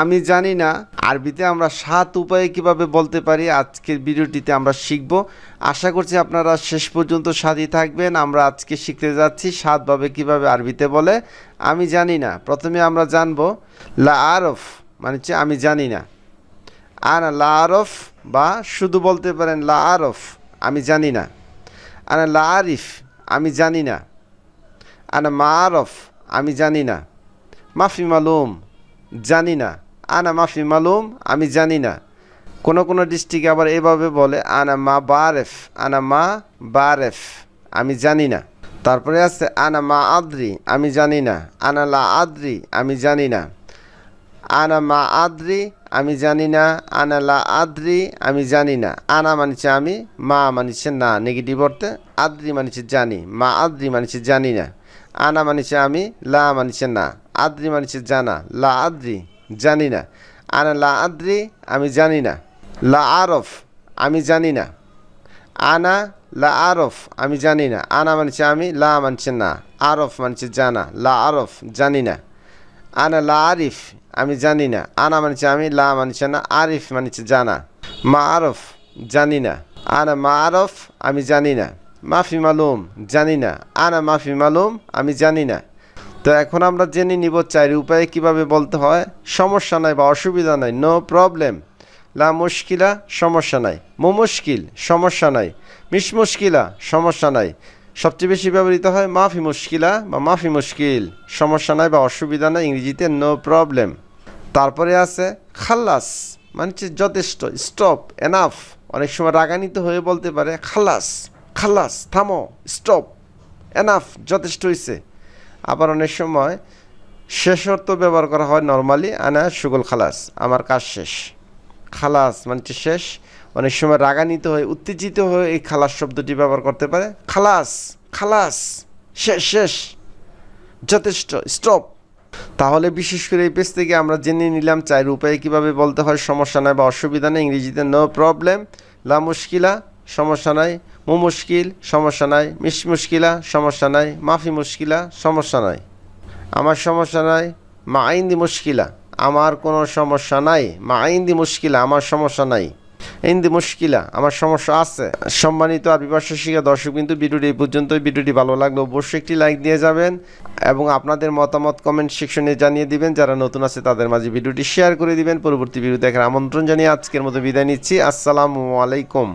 আমি জানি না, আরবিতে আমরা সাত উপায়ে কীভাবে বলতে পারি আজকের ভিডিওটিতে আমরা শিখব। আশা করছি আপনারা শেষ পর্যন্ত সাথী থাকবেন। আমরা আজকে শিখতে যাচ্ছি সাতভাবে কীভাবে আরবিতে বলে। আমি জানি না, প্রথমে আমরা জানব লা আরফ মানে হচ্ছে আমি জানি না। আনা লা আরফ বা শুধু বলতে পারেন লা আরফ, আমি জানি না। আনা লা আরিফ, আমি জানি না। আনা মা আরফ, আমি জানি না। মাফি মালুম জানি না। আনা মাফি মালুম, আমি জানি না। কোন কোন ডিস্ট্রিক্টে আবার এভাবে বলে, আনা মা বারেফ, আনা মা বারেফ, আমি জানি না। তারপরে আছে, আনা মা আদ্রি, আমি জানি না। আনা লা আদ্রি, আমি জানি না। আনা মা আদ্রি, আমি জানি না। আনা লা আদ্রি, আমি জানি না। আনা মানিছে আমি, মা মানিছে না। নেগেটিভ অর্থে, আদ্রি মানিছে জানি, মা আদ্রি মানিছে জানি না। আনা মানিছে আমি, লা মানিছে না। আদ্রি মানিছে জানা লা আদ্রি জানি না আনা লা আদ্রি আমি জানি না লা আরফ আমি জানি না আনা লা আরফ আমি জানি না আনা মানছে আমি লা মানছে না আরফ মানছে জানা লা আরফ জানি না আনা লা আরিফ আমি জানি না আনা মানছে আমি লা মানছে না আরিফ মানছে জানা মা আরফ জানি না আনা মা আরফ আমি জানি না মাফি মালুম জানি না আনা মাফি মালুম আমি জানি না তো এখন আমরা জেনে নিব চারি উপায়ে কীভাবে বলতে হয়, সমস্যা নাই বা অসুবিধা নাই নো প্রবলেম লা মুশকিলা, সমস্যা নাই। মু মুশকিল, সমস্যা নাই। মিস মুশকিলা, সমস্যা নাই। সবচেয়ে বেশি ব্যবহৃত হয় মাফি মুশকিলা বা মাফি মুশকিল, সমস্যা নাই বা অসুবিধা নাই, ইংরেজিতে নো প্রবলেম তারপরে আছে খাল্লাস মানে হচ্ছে যথেষ্ট স্টপ এনাফ অনেক সময় রাগান্বিত হয়ে বলতে পারে খাল্লাস খাল্লাস থামো স্টপ এনাফ যথেষ্ট হয়েছে আবার অনেক সময় শেষ অর্থ ব্যবহার করা হয় নর্মালি আনা সুগল খালাস, আমার কাজ শেষ। খালাস মানে শেষ। অনেক সময় রাগান্বিত হয়ে, উত্তেজিত হয়ে এই খালাস শব্দটি ব্যবহার করতে পারে। খালাস খালাস, শেষ শেষ, যথেষ্ট স্টপ তাহলে বিশেষ করে এই পেজ থেকে আমরা জেনে নিলাম চার উপায়ে কীভাবে বলতে হয় সমস্যা নাই বা অসুবিধা নেই। ইংরেজিতে নো প্রবলেম লা মুশকিলা, সমস্যা নাই। মু মুশকিল, সমস্যা নাই। মিস মুশকিলা, সমস্যা নাই। মাফি মুশকিলা, সমস্যা নাই। আমার সমস্যা নাই, মা আইন্দি মুশকিলা। আমার কোনো সমস্যা নাই। মা আইন্দি মুশকিলা, আমার সমস্যা নাই। ইন্দি মুশকিলা, আমার সমস্যা আছে। সম্মানিত আর শিখা দর্শক কিন্তু ভিডিওটি এই পর্যন্ত ভিডিওটি ভালো লাগলে অবশ্যই একটি লাইক দিয়ে যাবেন এবং আপনাদের মতামত কমেন্ট সেকশনে জানিয়ে দিবেন। যারা নতুন আছে, তাদের মাঝে ভিডিওটি শেয়ার করে দিবেন। পরবর্তী ভিডিও দেখার আমন্ত্রণ জানিয়ে আজকের মতো বিদায় নিচ্ছি। আসসালামু আলাইকুম।